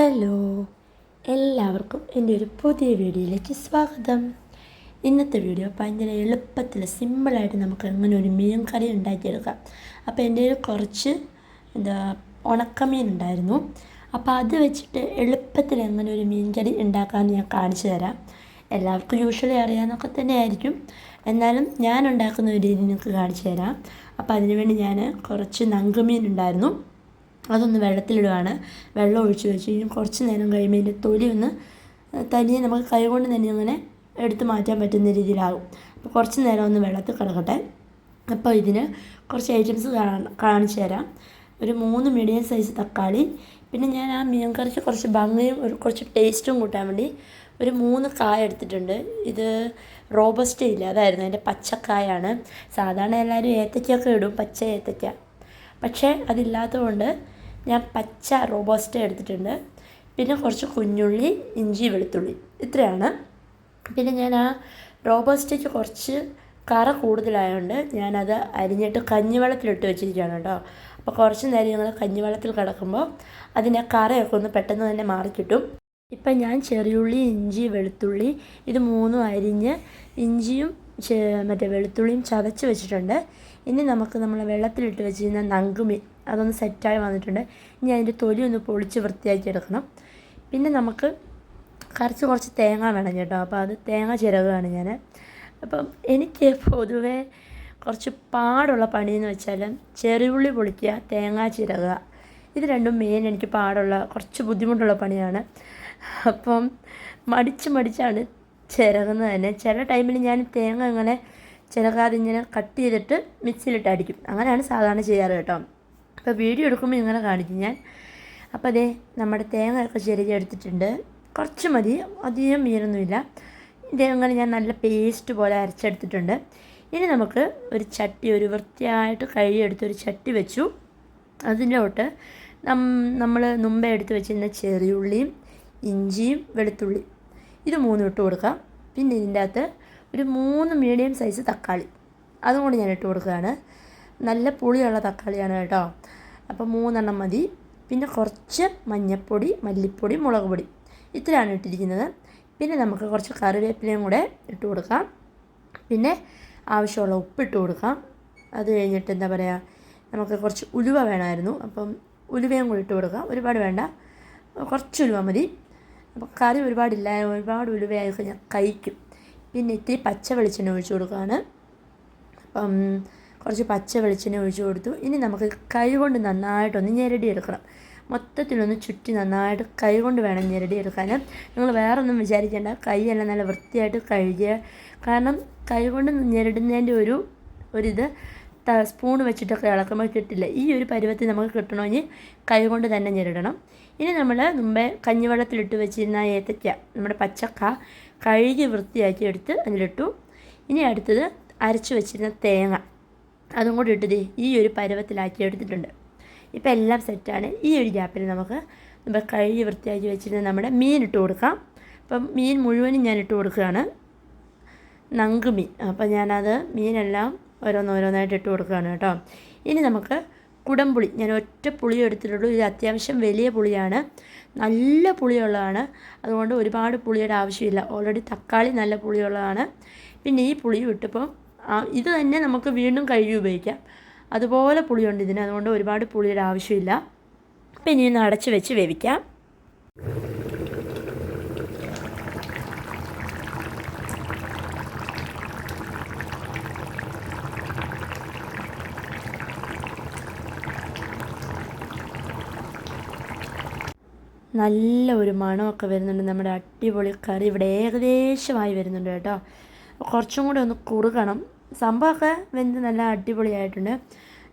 Hello എല്ലാവർക്കും എന്റെ ഒരു പുതിയ വീഡിയോയിലേക്ക് സ്വാഗതം. ഇന്നത്തെ വീഡിയോ ഭയങ്കര എളുപ്പത്തിൽ സിമ്പിളായിട്ട് നമുക്ക് അങ്ങനെ ഒരു മീൻ കറി ഉണ്ടാക്കിയെടുക്കാം. അപ്പോൾ എന്റെ ഒരു കുറച്ച് എന്താ ഉണക്കമീൻ ഉണ്ടായിരുന്നു. അപ്പോൾ അത് വെച്ചിട്ട് എളുപ്പത്തിൽ എങ്ങനെ ഒരു മീൻ കറി ഉണ്ടാക്കാമെന്ന് ഞാൻ കാണിച്ചു തരാം. എല്ലാവർക്കും യൂഷ്വലി അറിയാമെന്നൊക്കെ തന്നെ ആയിരിക്കും എന്നാലും ഞാൻ ഉണ്ടാക്കുന്ന ഒരു രീതി നിങ്ങൾക്ക് കാണിച്ചു തരാം. അപ്പോൾ അതിനുവേണ്ടി ഞാൻ കുറച്ച് നങ്കുമീൻ ഉണ്ടായിരുന്നു. അതൊന്ന് വെള്ളത്തിലിടുകയാണ് വെള്ളം ഒഴിച്ച് വെച്ച് ഇനി കുറച്ച് നേരം കഴിയുമ്പോൾ ഇതിന്റെ തൊലി ഒന്ന് തനിയെ നമുക്ക് കൈകൊണ്ട് തന്നെ അങ്ങനെ എടുത്ത് മാറ്റാൻ പറ്റുന്ന രീതിയിലാകും. അപ്പോൾ കുറച്ച് നേരം ഒന്ന് വെള്ളത്തിൽ കിടക്കട്ടെ. അപ്പോൾ ഇതിന് കുറച്ച് ഐറ്റംസ് കാണിച്ചു തരാം. ഒരു മൂന്ന് മീഡിയം സൈസ് തക്കാളി പിന്നെ ഞാൻ ആ മീൻ കറിക്ക് കുറച്ച് ഭംഗിയും ഒരു കുറച്ച് ടേസ്റ്റും കൂട്ടാൻ വേണ്ടി ഒരു മൂന്ന് കായ എടുത്തിട്ടുണ്ട്. ഇത് റോബസ്റ്റ് ഇല്ല അതായിരുന്നു അതിന്റെ പച്ചക്കായാണ്. സാധാരണ എല്ലാവരും ഏത്തയ്ക്കൊക്കെ ഇടും പച്ച ഏത്തയ്ക്ക പക്ഷേ അതില്ലാത്തതുകൊണ്ട് ഞാൻ പച്ച റോബോസ്റ്റ എടുത്തിട്ടുണ്ട്. പിന്നെ കുറച്ച് കുഞ്ഞുള്ളി ഇഞ്ചി വെളുത്തുള്ളി. ഇത്രയാണ്. പിന്നെ ഞാൻ ആ റോബോസ്റ്റയ്ക്ക് കുറച്ച് കറ കൂടുതലായതുകൊണ്ട് ഞാനത് അരിഞ്ഞിട്ട് കഞ്ഞിവെള്ളത്തിലിട്ട് വെച്ചിരിക്കുകയാണ് കേട്ടോ. അപ്പോൾ കുറച്ച് നേരം ഞങ്ങൾ കഞ്ഞിവെള്ളത്തിൽ കിടക്കുമ്പോൾ അതിന്റെ കറയൊക്കെ ഒന്ന് പെട്ടെന്ന് തന്നെ മാറിക്കിട്ടും. ഇപ്പം ഞാൻ ചെറിയുള്ളി ഇഞ്ചി വെളുത്തുള്ളി ഇത് മൂന്നും അരിഞ്ഞ് ഇഞ്ചിയും മറ്റേ വെളുത്തുള്ളിയും ചതച്ച് വെച്ചിട്ടുണ്ട്. ഇനി നമുക്ക് നമ്മൾ വെള്ളത്തിലിട്ട് വെച്ചിരുന്ന നങ്കുമീൻ. അതൊന്ന് സെറ്റായി വന്നിട്ടുണ്ട്. ഇനി അതിന്റെ തൊലി ഒന്ന് പൊളിച്ച് വൃത്തിയാക്കി എടുക്കണം. പിന്നെ നമുക്ക് കുറച്ച് കുറച്ച് തേങ്ങ വേണം കേട്ടോ. അപ്പോൾ അത് തേങ്ങ ചിരകുകയാണ് ഞാൻ. അപ്പം എനിക്ക് പൊതുവേ കുറച്ച് പാടുള്ള പണിയെന്ന് വെച്ചാൽ ചെറിയുള്ളി പൊളിക്കുക തേങ്ങ ചിരകുക. ഇത് രണ്ടും മെയിൻ എനിക്ക് പാടുള്ള കുറച്ച് ബുദ്ധിമുട്ടുള്ള പണിയാണ്. അപ്പം മടിച്ച് മടിച്ചാണ് ചിരകുന്നത് തന്നെ. ചില ടൈമിൽ ഞാൻ തേങ്ങ ഇങ്ങനെ ചിലകാതെ ഇങ്ങനെ കട്ട് ചെയ്തിട്ട് മിക്സിയിലിട്ട് അടിക്കും. അങ്ങനെയാണ് സാധാരണ ചെയ്യാറ് കേട്ടോ. അപ്പോൾ വീഡിയോ എടുക്കുമ്പോൾ ഇങ്ങനെ കാണിക്കും ഞാൻ. അപ്പോൾ അതേ നമ്മുടെ തേങ്ങയൊക്കെ ചെറിയ എടുത്തിട്ടുണ്ട്. കുറച്ച് മതി അധികം മീനൊന്നുമില്ല. തേങ്ങ ഞാൻ നല്ല പേസ്റ്റ് പോലെ അരച്ചെടുത്തിട്ടുണ്ട്. ഇനി നമുക്ക് ഒരു ചട്ടി ഒരു വൃത്തിയായിട്ട് കഴുകിയെടുത്ത് ഒരു ചട്ടി വെച്ചു. അതിന്റെ തൊട്ട് നമ്മൾ മുമ്പേ എടുത്ത് വെച്ചിരുന്ന ചെറിയുള്ളിയും ഇഞ്ചിയും വെളുത്തുള്ളി ഇത് മൂന്നും ഇട്ട് കൊടുക്കാം. പിന്നെ ഇതിന്റെ അകത്ത് ഒരു മൂന്ന് മീഡിയം സൈസ് തക്കാളി. അതും കൂടി ഞാൻ ഇട്ട് കൊടുക്കുകയാണ്. നല്ല പുളിയുള്ള തക്കാളിയാണ് കേട്ടോ. അപ്പോൾ മൂന്നെണ്ണം മതി. പിന്നെ കുറച്ച് മഞ്ഞൾപ്പൊടി മല്ലിപ്പൊടി മുളക് പൊടി. ഇത്രയാണ് ഇട്ടിരിക്കുന്നത്. പിന്നെ നമുക്ക് കുറച്ച് കറിവേപ്പിലയും കൂടെ ഇട്ട് കൊടുക്കാം. പിന്നെ ആവശ്യമുള്ള ഉപ്പ് ഇട്ട് കൊടുക്കാം. അത് കഴിഞ്ഞിട്ട് എന്താ പറയുക നമുക്ക് കുറച്ച് ഉലുവ വേണമായിരുന്നു. അപ്പം ഉലുവയും കൂടി ഇട്ട് കൊടുക്കാം. ഒരുപാട് വേണ്ട. കുറച്ച് ഉലുവ മതി. അപ്പോൾ കറി ഒരുപാടില്ല ഒരുപാട് ഉലുവയായി കഴിഞ്ഞാൽ കഴിക്കും. പിന്നെ ഇത്തിരി പച്ച വെളിച്ചെണ്ണ ഒഴിച്ച് കൊടുക്കുകയാണ് അപ്പം കുറച്ച് പച്ച വെളിച്ചെണ്ണ ഒഴിച്ചു കൊടുത്തു. ഇനി നമുക്ക് കൈ കൊണ്ട് നന്നായിട്ടൊന്ന് ഞെരടി എടുക്കണം മൊത്തത്തിലൊന്ന് ചുറ്റി നന്നായിട്ട് കൈ കൊണ്ട് വേണം ഞെരടി എടുക്കാൻ നിങ്ങൾ വേറെ ഒന്നും വിചാരിക്കേണ്ട. കൈയെല്ലാം നല്ല വൃത്തിയായിട്ട് കഴുകിയ കാരണം കൈ കൊണ്ട് ഞെരടുന്നതിന്റെ ഒരു ഒരിത് സ്പൂൺ വെച്ചിട്ടൊക്കെ ഇളക്കുമ്പോൾ കിട്ടില്ല. ഈ ഒരു പരുവത്തിൽ നമുക്ക് കിട്ടണമെങ്കിൽ കൈ കൊണ്ട് തന്നെ ഞെരടണം. ഇനി നമ്മൾ മുമ്പേ കഞ്ഞിവെള്ളത്തിലിട്ട് വെച്ചിരുന്ന ഏത്തയ്ക്ക നമ്മുടെ പച്ചക്ക കഴുകി വൃത്തിയാക്കി എടുത്ത് അതിലിട്ടു. ഇനി അടുത്തത് അരച്ച് വെച്ചിരുന്ന തേങ്ങ. അതും കൂടി ഇട്ടത് ഈ ഒരു പരുവത്തിലാക്കി എടുത്തിട്ടുണ്ട്. ഇപ്പം എല്ലാം സെറ്റാണ് ഈ ഒരു ഗ്യാപ്പിൽ നമുക്ക് നമ്മൾ കഴുകി വൃത്തിയാക്കി വെച്ചിരുന്ന നമ്മുടെ മീൻ ഇട്ട് കൊടുക്കാം. അപ്പം മീൻ മുഴുവനും ഞാൻ ഇട്ട് കൊടുക്കുകയാണ്. നങ്ക് മീൻ. അപ്പം ഞാനത് മീനെല്ലാം ഓരോന്നോരോന്നായിട്ട് ഇട്ട് കൊടുക്കുകയാണ് കേട്ടോ. ഇനി നമുക്ക് കുടംപുളി. ഞാൻ ഒറ്റ പുളി എടുത്തിട്ടുള്ളൂ. ഇത് അത്യാവശ്യം വലിയ പുളിയാണ്. നല്ല പുളിയുള്ളതാണ്. അതുകൊണ്ട് ഒരുപാട് പുളിയുടെ ആവശ്യമില്ല. ഓൾറെഡി തക്കാളി നല്ല പുളിയുള്ളതാണ്. പിന്നെ ഈ പുളി വിട്ടപ്പോൾ ഇത് തന്നെ നമുക്ക് വീണ്ടും കഴുകി ഉപയോഗിക്കാം. അതുപോലെ പുളിയുണ്ട് ഇതിന്. അതുകൊണ്ട് ഒരുപാട് പുളിയുടെ ആവശ്യമില്ല. അപ്പം ഇനി ഒന്ന് അടച്ച് വെച്ച് വേവിക്കാം. നല്ല ഒരു മണമൊക്കെ വരുന്നുണ്ട്. നമ്മുടെ അടിപൊളി കറി ഇവിടെ ഏകദേശമായി വരുന്നുണ്ട് കേട്ടോ. കുറച്ചും കൂടി ഒന്ന് കുറുകണം. സംഭവമൊക്കെ വെന്ത് നല്ല അടിപൊളിയായിട്ടുണ്ട്.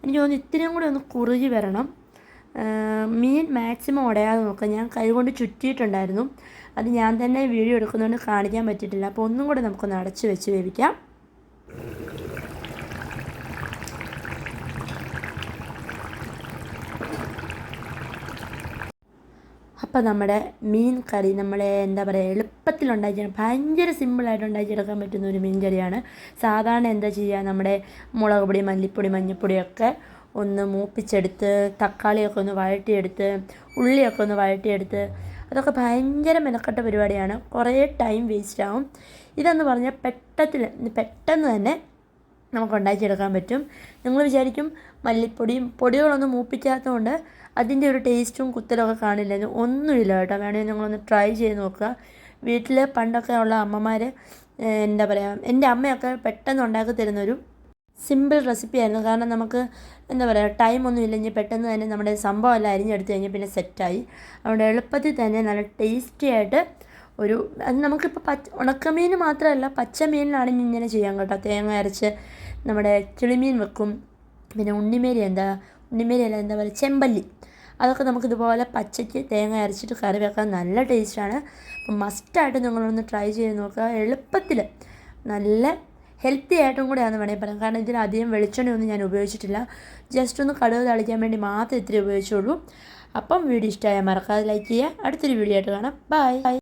എനിക്ക് തോന്നുന്നു ഇത്തിരിയും കൂടി ഒന്ന് കുറുകി വരണം. മീൻ മാക്സിമം ഉടയാതെ നോക്കാം. ഞാൻ കൈ കൊണ്ട് ചുറ്റിയിട്ടുണ്ടായിരുന്നു. അത് ഞാൻ തന്നെ വീഡിയോ എടുക്കുന്നതുകൊണ്ട് കാണിക്കാൻ പറ്റിയിട്ടില്ല. അപ്പോൾ ഒന്നും കൂടെ നമുക്കൊന്ന് അടച്ച് വെച്ച് വേവിക്കാം. അപ്പോൾ നമ്മുടെ മീൻ കറി നമ്മളെ എന്താ പറയുക എളുപ്പത്തിൽ ഉണ്ടാക്കി ഭയങ്കര സിമ്പിളായിട്ട് ഉണ്ടാക്കിയെടുക്കാൻ പറ്റുന്ന ഒരു മീൻ കറിയാണ്. സാധാരണ എന്താ ചെയ്യുക നമ്മുടെ മുളക് പൊടി മല്ലിപ്പൊടി മഞ്ഞൾപ്പൊടിയൊക്കെ ഒന്ന് മൂപ്പിച്ചെടുത്ത് തക്കാളിയൊക്കെ ഒന്ന് വഴറ്റിയെടുത്ത് ഉള്ളിയൊക്കെ ഒന്ന് വഴറ്റിയെടുത്ത് അതൊക്കെ ഭയങ്കര മെനക്കെട്ട പരിപാടിയാണ്. കുറേ ടൈം വേസ്റ്റ് ആവും ഇതെന്ന് പറഞ്ഞാൽ പെട്ടത്തിൽ പെട്ടെന്ന് തന്നെ നമുക്ക് ഉണ്ടാക്കിയെടുക്കാൻ പറ്റും. നിങ്ങൾ വിചാരിക്കും മല്ലിപ്പൊടിയും പൊടികളൊന്നും മൂപ്പിക്കാത്തതുകൊണ്ട് അതിന്റെ ഒരു ടേസ്റ്റും കുത്തലൊക്കെ കാണില്ലെന്ന് ഒന്നുമില്ല കേട്ടോ. വേണമെങ്കിൽ നിങ്ങളൊന്ന് ട്രൈ ചെയ്ത് നോക്കുക. വീട്ടിൽ പണ്ടൊക്കെ ഉള്ള അമ്മമാർ എന്താ പറയുക എന്റെ അമ്മയൊക്കെ പെട്ടെന്ന് ഉണ്ടാക്കി തരുന്നൊരു സിമ്പിൾ റെസിപ്പി ആയിരുന്നു. കാരണം നമുക്ക് എന്താ പറയുക ടൈമൊന്നും ഇല്ലെങ്കിൽ പെട്ടെന്ന് തന്നെ നമ്മുടെ സംഭവം എല്ലാം അരിഞ്ഞെടുത്ത് കഴിഞ്ഞാൽ പിന്നെ സെറ്റായി അതുകൊണ്ട് എളുപ്പത്തിൽ തന്നെ നല്ല ടേസ്റ്റി ആയിട്ട് ഒരു അത് നമുക്കിപ്പോൾ പച്ച ഉണക്കമീൻ മാത്രമല്ല പച്ചമീനിലാണെങ്കിൽ ഇങ്ങനെ ചെയ്യാം കേട്ടോ. തേങ്ങ അരച്ച് നമ്മുടെ കിളിമീൻ വെക്കും. പിന്നെ ഉണ്ണിമേരി എന്താ ഉണ്ണിമേരി അല്ല എന്താ പറയുക ചെമ്പല്ലി. അതൊക്കെ നമുക്ക് ഇതുപോലെ പച്ചയ്ക്ക് തേങ്ങ അരച്ചിട്ട് കറി വെക്കാൻ നല്ല ടേസ്റ്റാണ് അപ്പം മസ്റ്റായിട്ട് നിങ്ങളൊന്ന് ട്രൈ ചെയ്ത് നോക്കുക. എളുപ്പത്തിൽ നല്ല ഹെൽത്തി ആയിട്ടും കൂടെയാണെന്ന് വേണമെങ്കിൽ പറയാം. കാരണം ഇതിൽ അധികം വെളിച്ചെണ്ണയൊന്നും ഞാൻ ഉപയോഗിച്ചിട്ടില്ല. ജസ്റ്റ് ഒന്ന് കടുക് തളിക്കാൻ വേണ്ടി മാത്രം ഇത്തിരി ഉപയോഗിച്ചുള്ളൂ. അപ്പം വീഡിയോ ഇഷ്ടമായാൽ മറക്കാതെ ലൈക്ക് ചെയ്യുക. അടുത്തൊരു വീഡിയോ ആയിട്ട് കാണാം. ബൈ